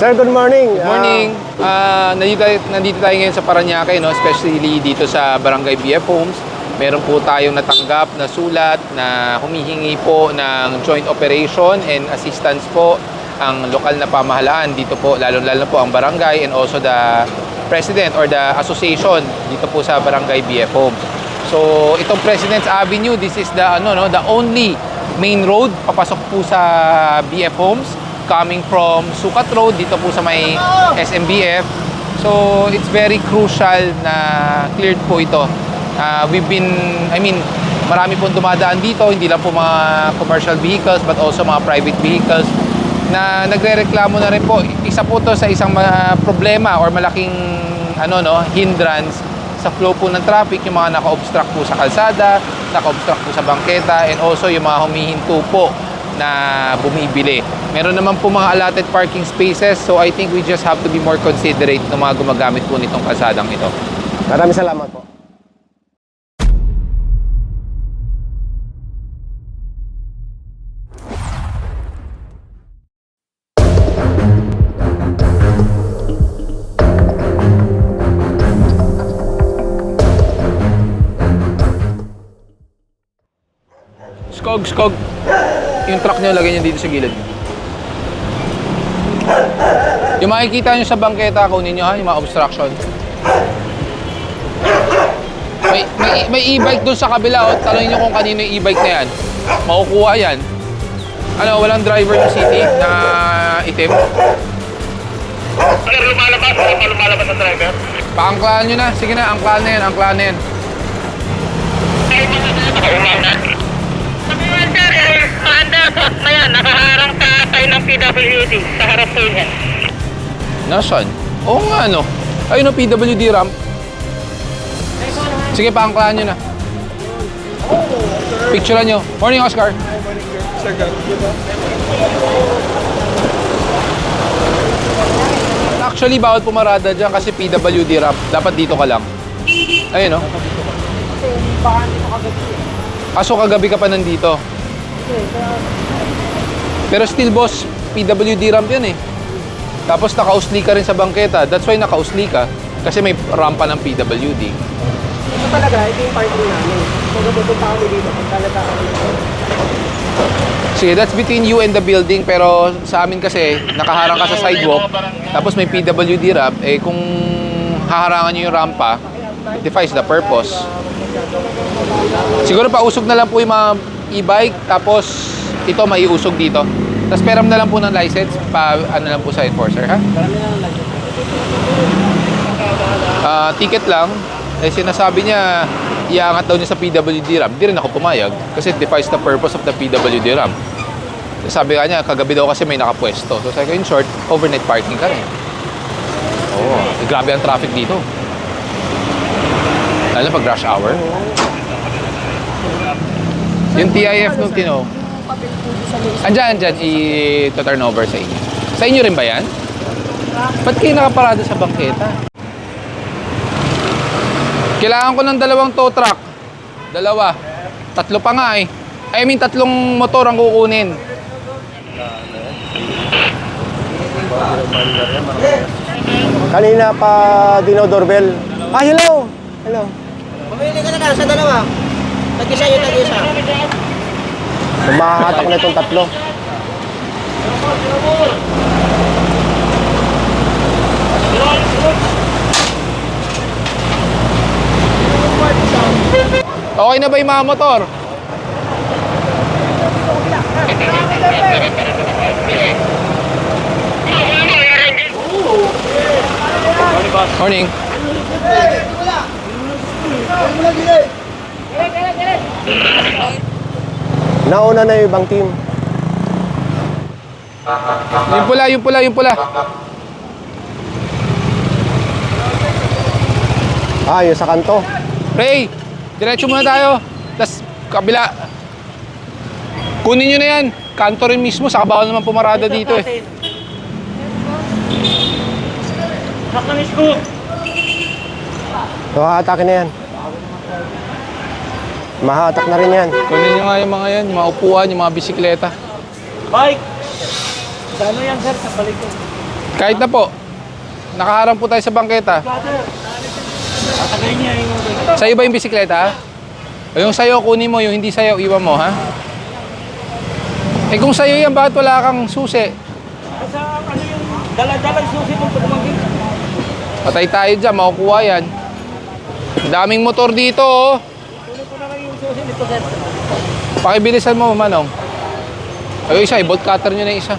Sir, good morning. Good morning. Ah, nandito, tayo, nandito tayo ngayon sa Paranaque, no? especially dito sa Barangay BF Homes. Meron po tayong natanggap na sulat na humihingi po ng joint operation and assistance po ang lokal na pamahalaan dito po, lalo-lalo po ang barangay and also the president or the association dito po sa Barangay BF Homes. So, itong President's Avenue, this is the ano no, the only main road papasok po sa BF Homes coming from Sukat Road dito po sa may SMBF. So, it's very crucial na cleared po ito. Ah, we've been, I mean, marami pong dumadaan dito, hindi lang po mga commercial vehicles but also mga private vehicles na nagrereklamo na rin po. Isa po to sa isang ma- problema or malaking ano no, hindrance sa flow po ng traffic, yung mga naka-obstruct po sa kalsada, naka-obstruct po sa bangketa, and also yung mga humihinto po na bumibili. Meron naman po mga allotted parking spaces, so I think we just have to be more considerate ng mga gumagamit po nitong kalsadang ito. Maraming salamat po. Skog, skog. Yung truck nyo, lagay nyo dito sa gilid. Yung makikita nyo sa bangketa, kunin nyo ha, yung mga obstruction. May, may, may e-bike dun sa kabila, oh. tanongin nyo kung kanino yung e-bike na yan. Makukuha yan. Ano, walang driver yung city na itim. Ano, lumalabas? Wala pa lumalabas ang driver? Paangklaan nyo na. Sige na, angklaan na yan, angklaan na yan. Eh, commander, ayan, nakaharang sa tayo ng PWD sa harap po yan. Nasaan? Oo nga, no. Ayun ang PWD ramp. Sige, paangklaan nyo na. Picturean nyo. Morning, Oscar. Actually, bawal pumarada dyan kasi PWD ramp. Dapat dito ka lang. Ayun, no? Kaso kagabi ka pa nandito. Pero still, boss, PWD ramp yan eh. Tapos nakausli ka rin sa bangketa. That's why nakausli ka. Kasi may rampa ng PWD. Ito talaga, ito yung parking namin. Kung pupunta kami dito, kung talaga kami Sige, that's between you and the building. Pero sa amin kasi, nakaharang ka sa sidewalk. Tapos may PWD ramp. Eh kung haharangan nyo yung rampa, it defies the purpose. Siguro pausog na lang po yung mga e-bike. Tapos ito maiusog dito. Tapos peram na lang po ng license. Pa, ano lang po sa enforcer, ha? Ah, ticket lang. Eh sinasabi niya, iangat daw niya sa PWD ramp. Di rin ako pumayag kasi it defies the purpose of the PWD ramp. Sabi nga niya, kagabi daw kasi may nakapwesto. So sabi ko, in short, overnight parking ka rin. Oo, eh, grabe ang traffic dito. Lalo na pag rush hour. Yung TIF nung tino, andyan, andyan, i-turn over sa inyo. Sa inyo rin ba yan? Ba't kayo nakaparada sa bangketa? Kailangan ko ng dalawang tow truck. Dalawa. Tatlo pa nga eh. I mean, tatlong motor ang kukunin. Kanina pa dinodoorbell. Ah, hello! Hello. Pumili ka na lang sa dalawa. Tag-isa yun, tag-isa. Mahahatak na itong tatlo. Okay na ba yung mga motor? Morning. Nauna na yung ibang team. Yung pula, yung pula, yung pula. Ah, yung sa kanto. Ray, diretso muna tayo. Tapos kabila. Kunin nyo na yan. Kanto rin mismo. Sa bawal naman pumarada dito eh. Nakanis ko. So, haatake na yan. Mahatak na rin yan. Kunin nyo nga yung mga yan. Yung mga upuan, yung mga bisikleta. Bike! Sa ano yan, sir? Sa balik ko. Kahit na po. Nakaharang po tayo sa bangketa. Tatagalin niya yung... Sa'yo ba yung bisikleta? O yung sa'yo, kunin mo. Yung hindi sa'yo, iwan mo, ha? Eh kung sa'yo yan, bakit wala kang susi? Sa ano yung dala-dalang susi kung tumagin. Patay tayo dyan, makukuha yan. Daming motor dito, oh. Kunin ko na lang nito, sir. Pakibilisan mo, Manong. Ay, isa, i-bolt cutter nyo na isa.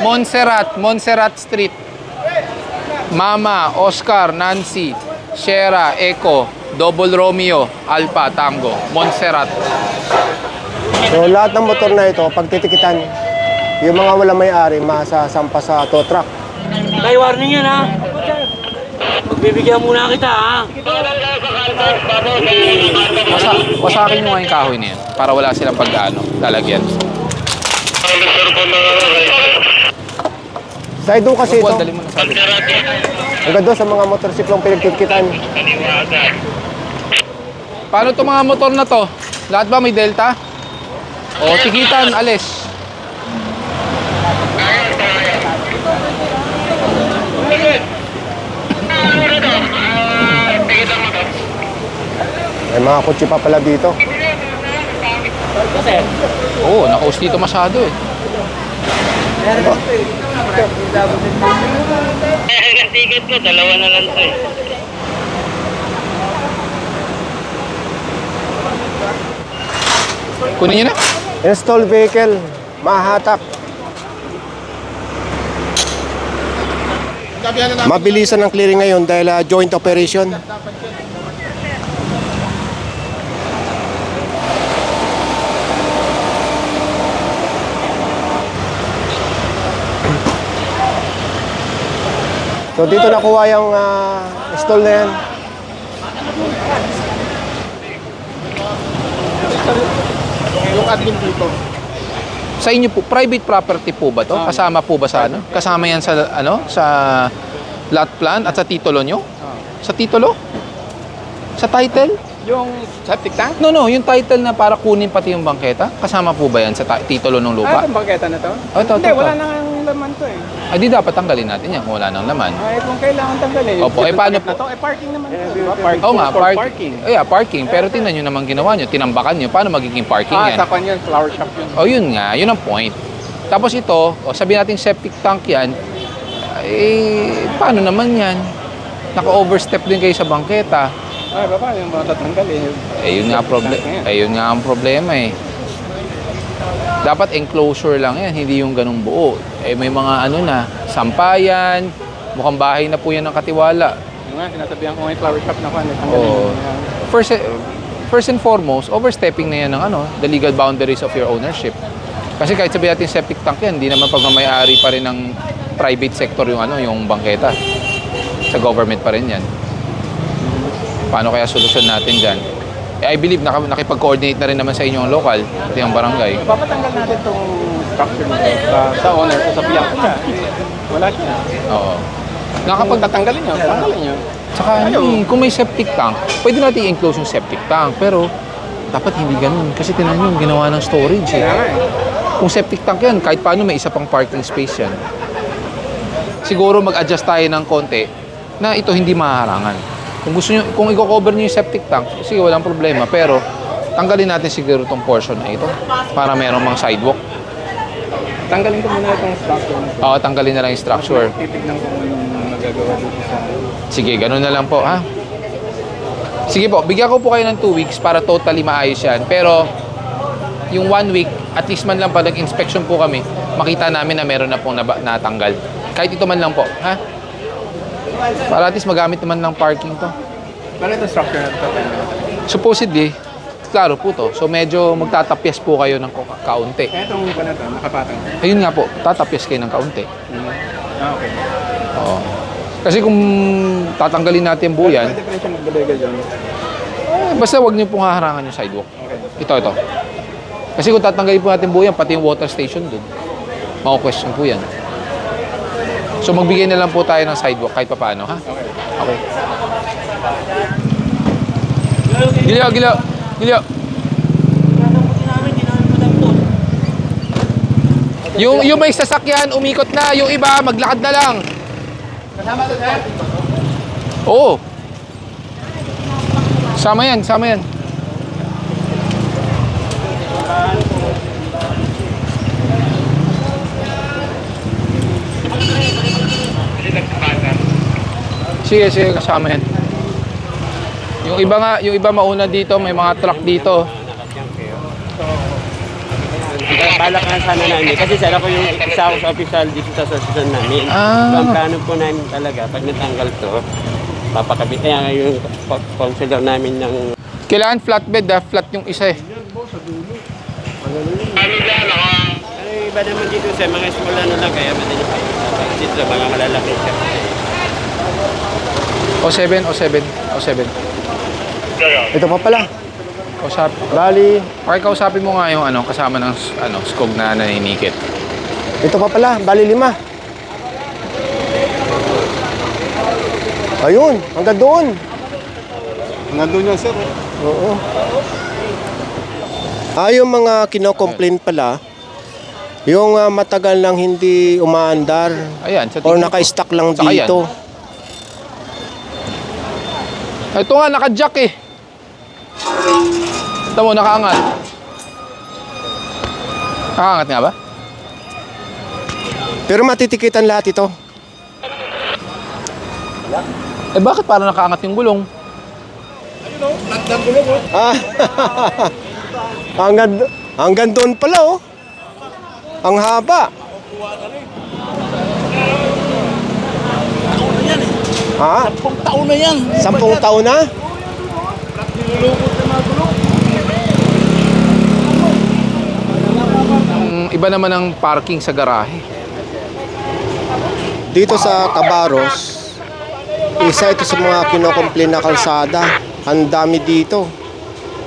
Montserrat, Montserrat Street. Mama, Oscar, Nancy, Shera, Echo, Double Romeo, Alpha, Tango, Montserrat. So lahat ng motor na ito, pagtitikitan, yung mga wala may-ari, masasampa sa tow truck. Tay, warning yan ha. Magbibigyan muna kita ha. Wasa, wasakin nyo nga yung kahoy na yan para wala silang pag-ano, lalagyan. Dahil doon kasi ito, Buwan, dali mo na sa akin. hanggang doon sa mga motorsiklong pinagtitikitan. Paano to mga motor na to? Lahat ba may delta? O, tikitan, alis. May mga kutsi pa pala dito. Oo, nakaus dito masyado eh. Eh, ang ticket ko, dalawa na lang to eh. Kunin nyo na. Install vehicle, mahatak. Mabilisan ang clearing ngayon dahil ah, joint operation. So dito nakuha yung ah, stall na yan. Sa inyo po, private property po ba to? Kasama po ba sa ano? Kasama yan sa ano? Sa lot plan at sa titulo nyo? Sa titulo? Sa title? yung septic tank? No, no, yung title na para kunin pati yung bangketa, kasama po ba yan sa ti- titulo ng Ah, lupa? itong bangketa na to? Oh, ito, Hindi, ito, wala ito. nang laman to eh. Ay, di dapat tanggalin natin yan kung wala nang laman. Ay, kung kailangan tanggalin. Opo, eh, paano tank na po? to? Eh, parking naman to. Diba? Parking. Oo nga, for park- parking. Oh, yeah, parking. Pero tingnan nyo naman ginawa nyo. Tinambakan nyo. Paano magiging parking Ah, yan? sa kanya, flower shop yun. O yun nga, yun ang point. Tapos ito, o sabihin natin septic tank yan, eh, paano naman yan? Naka-overstep din kayo sa bangketa. Ay, baba, yung mga tatanggalin. Eh, yun nga, proble- eh, yun nga ang problema eh. Dapat enclosure lang yan, hindi yung ganung buo. Eh, may mga ano na, sampayan, mukhang bahay na po yan ng katiwala. Yung nga, sinasabihan ko nga yung flower shop na kung ano. Yan. First, eh, first and foremost, overstepping na yan ng ano, the legal boundaries of your ownership. Kasi kahit sabihin natin septic tank yan, hindi naman pagmamayari pa rin ng private sector yung ano, yung bangketa. Sa government pa rin yan. Paano kaya solusyon natin dyan? I believe naka, nakipag-coordinate na rin naman sa inyo ang local, pati ang barangay. Papatanggal natin itong structure nito sa, sa owner, ko siya. Eh, wala siya. Oo. Kapag Nakapag tatanggalin nyo, tanggalin nyo. Tsaka eh, kung may septic tank, pwede natin i-enclose yung septic tank. Pero dapat hindi ganun. Kasi tinan nyo, ginawa ng storage eh. Eh. Kung septic tank yan, kahit paano may isa pang parking space yan. Siguro mag-adjust tayo ng konti na ito hindi maharangan. Kung gusto nyo, kung i-cover nyo yung septic tank, sige, walang problema. Pero, tanggalin natin siguro itong portion na ito para merong mga sidewalk. Tanggalin ko muna itong structure. Oo, tanggalin na lang yung structure. Titignan ko yung magagawa dito sa... Sige, ganun na lang po, ha? Sige po, bigyan ko po kayo ng 2 weeks para totally maayos yan. Pero, yung 1 week, at least man lang pag nag-inspection po kami, makita namin na meron na pong natanggal. Kahit ito man lang po, ha? Para at least magamit naman ng parking to. Paano itong structure na ito? Supposedly, klaro po to. So medyo magtatapyas po kayo ng ka- kaunti. Kaya itong pa na ito, nakapatang. Ayun nga po, tatapyas kayo ng kaunti. Ah, okay. Oo. Kasi kung tatanggalin natin buo yan, Pwede pa rin siya magbalega dyan. eh, basta wag niyo pong haharangan yung sidewalk. Okay. Ito, ito. Kasi kung tatanggalin po natin buo yan, pati yung water station dun, mako-question po yan. So magbigay na lang po tayo ng sidewalk kahit papaano ha? Okay. Okay. Gilyo, gilyo, gilyo. Yung, yung may sasakyan, umikot na. Yung iba, maglakad na lang. Kasama to, sir? Oo. Sama yan, sama yan. Sige, sige, kasama yan. Yung iba nga, yung iba mauna dito, may mga truck dito. Balak na sana namin. Kasi sir, ako yung isa ako sa official dito sa association namin. Ah. So, ang plano po namin talaga, pag natanggal to, papakabit. Kaya nga yung co- counselor namin ng Kailangan flatbed ah, flat yung isa eh. Ay, iba naman dito sa mga small ano lang, kaya madali pa yung dito sa mga malalaki siya. O 7, o 7, o 7. Ito pa pala. Kausap. Bali, Okay, kausapin mo nga yung ano, kasama ng ano, skog na naninikit. ito pa pala. Bali lima. Ayun, hanggang doon. Nandun yan, sir. Oo. Ah, yung mga kino-complain pala, yung ah, matagal nang hindi umaandar Ayan, sa or naka-stack lang Saka yan. Ito nga, naka-jack eh. Ito mo, nakaangat. Nakaangat nga ba? Pero matitikitan lahat ito. Eh bakit parang nakaangat yung gulong? Ah, hanggang, hanggang doon pala oh. Ang haba. Ha? Sampung taon na yan. Sampung taon na? Mm, iba naman ang parking sa garahe. Dito sa Cabaros, isa ito sa mga kinokomplain na kalsada. Ang dami dito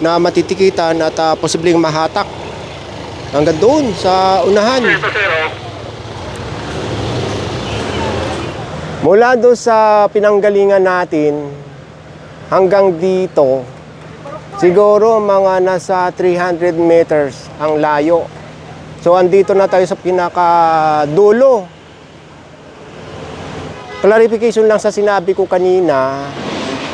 na matitikitan at ah, posibleng mahatak. Hanggang doon sa unahan. Mula doon sa pinanggalingan natin hanggang dito, siguro mga nasa 300 meters ang layo. So andito na tayo sa pinakadulo Clarification lang sa sinabi ko kanina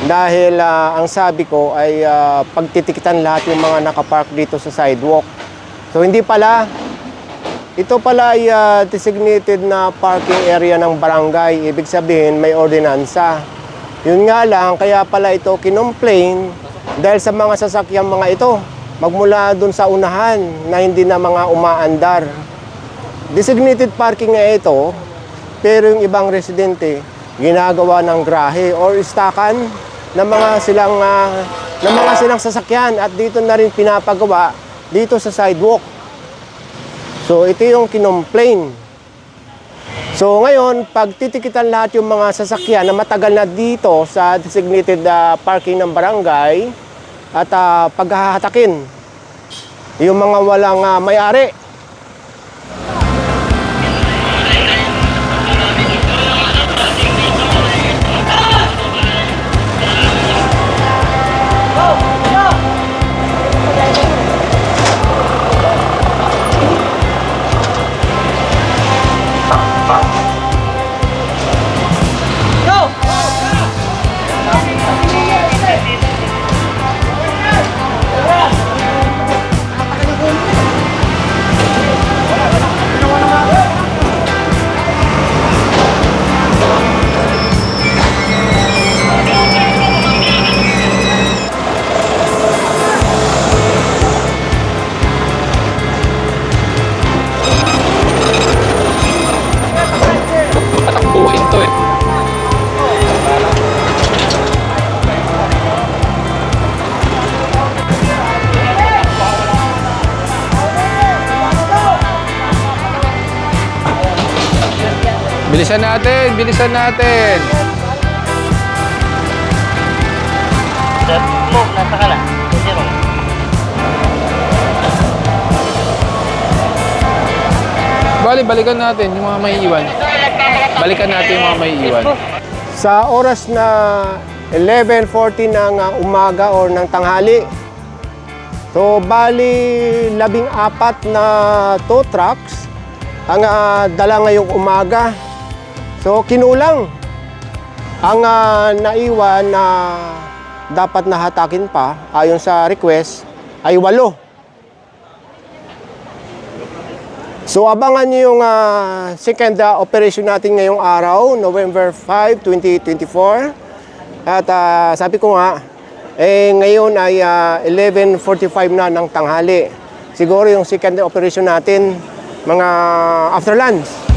dahil ah, ang sabi ko ay ah, pagtitikitan lahat yung mga nakapark dito sa sidewalk. So hindi pala. Ito pala ay ah, designated na parking area ng barangay. Ibig sabihin may ordinansa. Yun nga lang, kaya pala ito kinomplain dahil sa mga sasakyang mga ito. Magmula dun sa unahan na hindi na mga umaandar. Designated parking nga ito, pero yung ibang residente ginagawa ng grahe or istakan ng mga silang ah, ng mga silang sasakyan at dito na rin pinapagawa dito sa sidewalk. So ito yung kinomplain. So ngayon, pag titikitan lahat yung mga sasakyan na matagal na dito sa designated ah, parking ng barangay at uh, paghahatakin yung mga walang ah, may-ari Bilisan natin, bilisan natin. Set mo, nasa ka na. Zero. Bali, balikan natin yung mga may iwan. Balikan natin yung mga may iwan. Sa oras na 11.40 ng uh, umaga or ng tanghali, so bali labing apat na tow trucks ang ah, dala ngayong umaga. So kinulang. Ang ah, naiwan na dapat nahatakin pa ayon sa request ay walo. So abangan niyo yung ah, second ah, operation natin ngayong araw, November 5, 2024. At ah, sabi ko nga, eh ngayon ay ah, 11.45 na ng tanghali. Siguro yung second operation natin, mga after lunch.